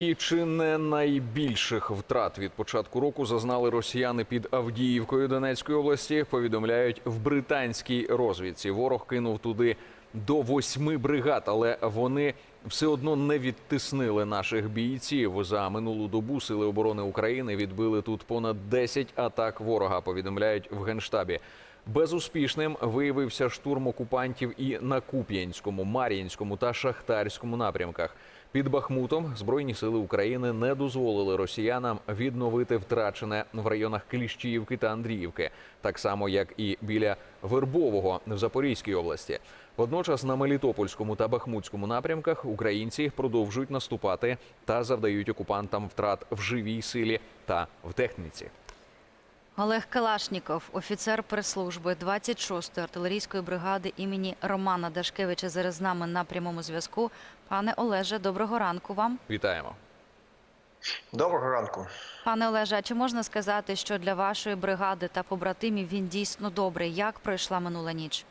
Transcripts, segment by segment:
І чи не найбільших втрат від початку року зазнали росіяни під Авдіївкою Донецької області? Повідомляють в британській розвідці. Ворог кинув туди до восьми бригад, але вони все одно не відтиснили наших бійців. За минулу добу сили оборони України відбили тут понад 10 атак ворога. Повідомляють в генштабі. Безуспішним виявився штурм окупантів і на Куп'янському, Мар'їнському та Шахтарському напрямках. Під Бахмутом Збройні сили України не дозволили росіянам відновити втрачене в районах Кліщіївки та Андріївки, так само як і біля Вербового в Запорізькій області. Водночас на Мелітопольському та Бахмутському напрямках українці продовжують наступати та завдають окупантам втрат в живій силі та в техніці. Олег Калашніков, офіцер прес-служби 26-ї артилерійської бригади імені Романа Дашкевича, зараз з нами на прямому зв'язку. Пане Олеже, доброго ранку вам. Вітаємо. Доброго ранку. Пане Олеже, а чи можна сказати, що для вашої бригади та побратимів він дійсно добрий? Як пройшла минула ніч?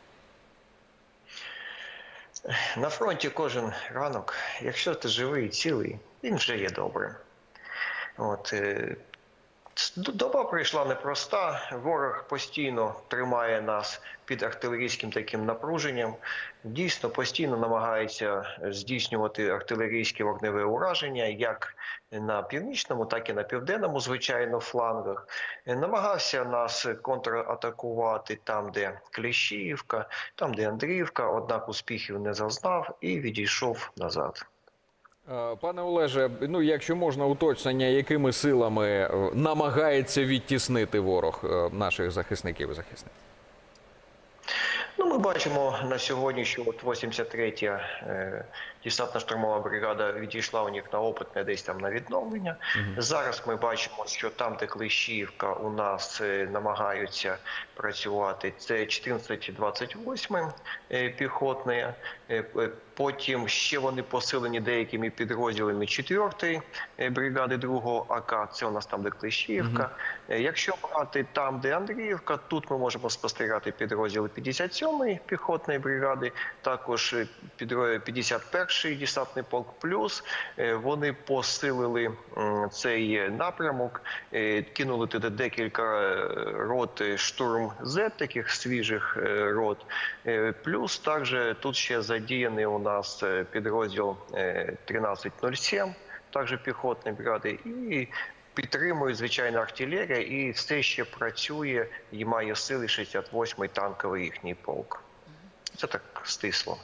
На фронті кожен ранок, якщо ти живий і цілий, він вже є добрим. От, е, доба прийшла непроста. Ворог постійно тримає нас під артилерійським таким напруженням. Дійсно, постійно намагається здійснювати артилерійське вогневе ураження як на північному, так і на південному, звичайно, флангах. Е, Намагався нас контратакувати там, де Кліщіївка, там, де Андріївка, однак успіхів не зазнав і відійшов назад. Е, Пане Олеже, ну якщо можна уточнення, якими силами е, намагається відтіснити ворог е, наших захисників і захисниць? Ну, ми бачимо на сьогодні, що от 83-я е, десантно-штурмова бригада відійшла у них на опитне десь там на відновлення. Зараз ми бачимо, що там, де Клещіївка, у нас е, намагаються працювати. Це 1428 е, піхотне. Е, е, Потім ще вони посилені деякими підрозділами 4-ї е, бригади 2-го АК. Це у нас там, де Клещіївка. Е, Якщо брати там, де Андріївка, тут ми можемо спостерігати підрозділи 57-ї піхотної бригади, також е, підро- 51-й десантний полк плюс. Е, Вони посилили цей е, напрямок, е, кинули туди декілька е, рот е, штурм З, таких свіжих е, рот. Е, Плюс також тут ще задіяний у нас е, підрозділ е, 1307, також піхотної бригади, і підтримують звичайно артилерія, і все ще працює і має сили 68-й танковий їхній полк. Це так стисло.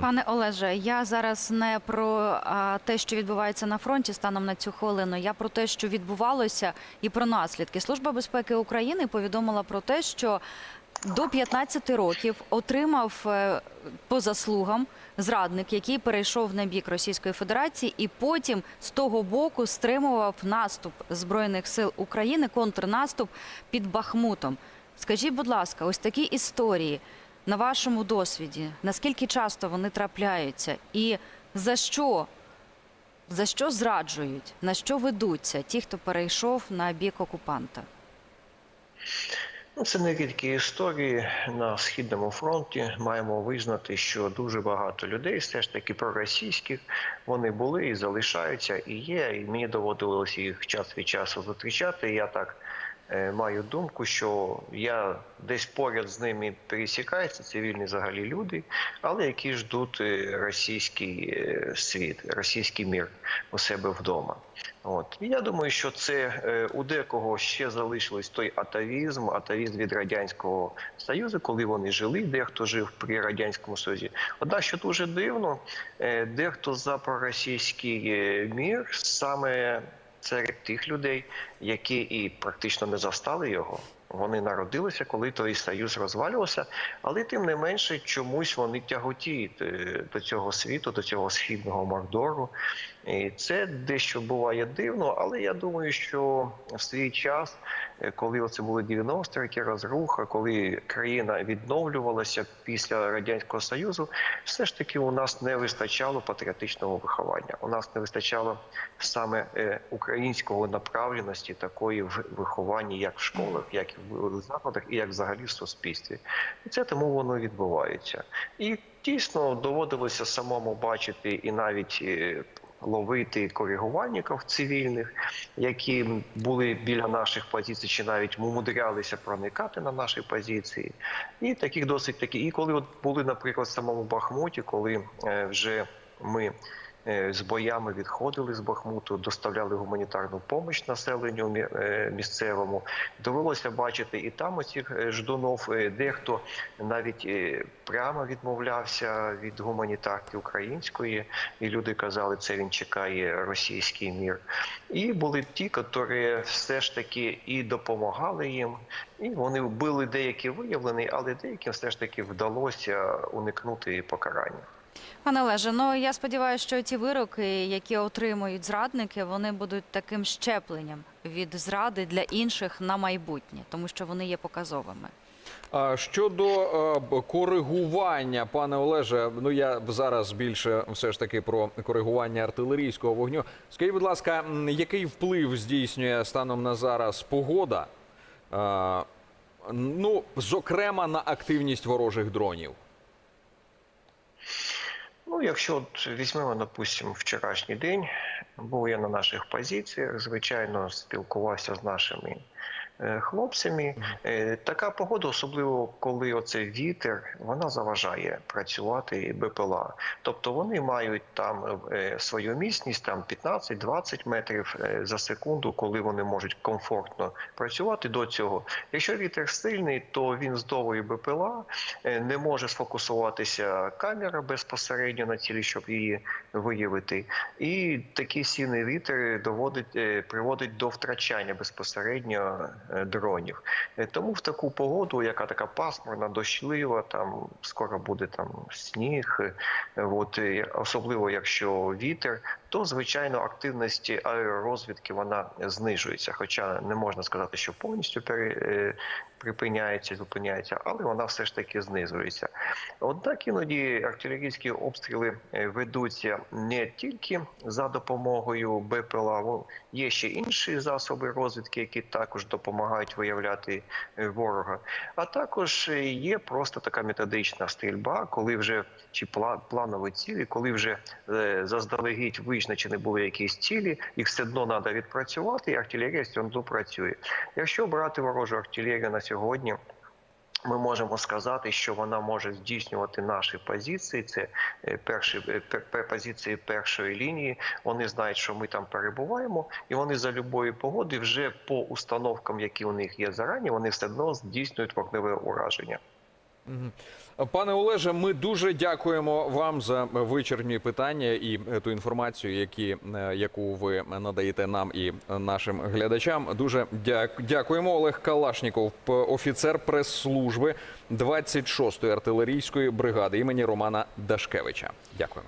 Пане Олеже, я зараз не про а, те, що відбувається на фронті станом на цю хвилину. Я про те, що відбувалося, і про наслідки. Служба безпеки України повідомила про те, що до 15 років отримав е, по заслугам зрадник, який перейшов на бік Російської Федерації, і потім з того боку стримував наступ збройних сил України, контрнаступ під Бахмутом. Скажіть, будь ласка, ось такі історії на вашому досвіді, наскільки часто вони трапляються, і за що, за що зраджують, на що ведуться ті, хто перейшов на бік окупанта? Це не рідкі історії на східному фронті. Маємо визнати, що дуже багато людей, все ж таки проросійських, вони були і залишаються, і є. І мені доводилося їх час від часу зустрічати. Я так маю думку, що я десь поряд з ними пересікаюся, цивільні взагалі люди, але які ждуть е, російський е, світ, російський мір у себе вдома. От я думаю, що це е, у декого ще залишилось той атавізм, атавізм від радянського союзу, коли вони жили, дехто жив при радянському союзі. Однак, що дуже дивно, е, дехто за проросійський е, мір саме серед тих людей, які і практично не застали його. Вони народилися, коли той союз розвалювався, але тим не менше чомусь вони тяготіють е, до цього світу, до цього східного мордору. І це дещо буває дивно, але я думаю, що в свій час, е, коли оце були 90 роки розруха, коли країна відновлювалася після радянського союзу, все ж таки у нас не вистачало патріотичного виховання. У нас не вистачало саме е, українського направленості такої в вихованні, як в школах, як в закладах, і як взагалі в суспільстві. І це тому воно відбувається. І дійсно доводилося самому бачити і навіть. Ловити коригувальників цивільних, які були біля наших позицій, чи навіть умудрялися проникати на наші позиції. І таких досить такі. І коли от були, наприклад, в самому Бахмуті, коли е, вже ми з боями відходили з Бахмуту, доставляли гуманітарну допомогу населенню е, місцевому. Довелося бачити і там оцих е, ждунов. Е, Дехто навіть е, прямо відмовлявся від гуманітарки української, і люди казали, це він чекає російський мір. І були ті, які все ж таки і допомагали їм, і вони були деякі виявлені, але деяким все ж таки вдалося уникнути покарання. Пане Олеже, ну я сподіваюся, що ті вироки, які отримують зрадники, вони будуть таким щепленням від зради для інших на майбутнє, тому що вони є показовими. Щодо е, коригування, пане Олеже, ну я зараз більше все ж таки про коригування артилерійського вогню. Скажіть, будь ласка, який вплив здійснює станом на зараз погода? Е, Ну, зокрема, на активність ворожих дронів. Якщо от візьмемо, допустимо, вчорашній день, був я на наших позиціях, звичайно, спілкувався з нашими хлопцями. Е, Така погода, особливо коли оце вітер, вона заважає працювати БПЛА. Тобто вони мають там е, свою міцність, там 15-20 метрів е, за секунду, коли вони можуть комфортно працювати до цього. Якщо вітер сильний, то він здовує БПЛА, е, не може сфокусуватися камера безпосередньо на цілі, щоб її виявити. І такий сильний вітер доводить, е, приводить до втрачання безпосередньо е, дронів. Е, Тому в таку погоду, яка така пасмурна, дощлива, там скоро буде там сніг, е, от, особливо якщо вітер, то звичайно активність аеророзвідки вона знижується. Хоча не можна сказати, що повністю пере, е, припиняється, зупиняється, але вона все ж таки знижується. Однак іноді артилерійські обстріли е, ведуться не тільки за допомогою БПЛА, є ще інші засоби розвідки, які також допомагають виявляти е, ворога. А також є просто така методична стрільба, коли вже чи планові цілі, коли вже заздалегідь визначені були якісь цілі, їх все одно треба відпрацювати, і артилерія все одно працює. Якщо брати ворожу артилерію на сьогодні. Ми можемо сказати, що вона може здійснювати наші позиції. Це е, перші е, позиції першої лінії. Вони знають, що ми там перебуваємо, і вони за любої погоди вже по установкам, які у них є зарані, вони все одно здійснюють вогневе ураження. Пане Олеже, ми дуже дякуємо вам за вичерпні питання і е, ту інформацію, які, е, яку ви надаєте нам і нашим глядачам. Дуже дякуємо. Олег Калашніков, офіцер прес-служби 26-ї артилерійської бригади імені Романа Дашкевича. Дякуємо.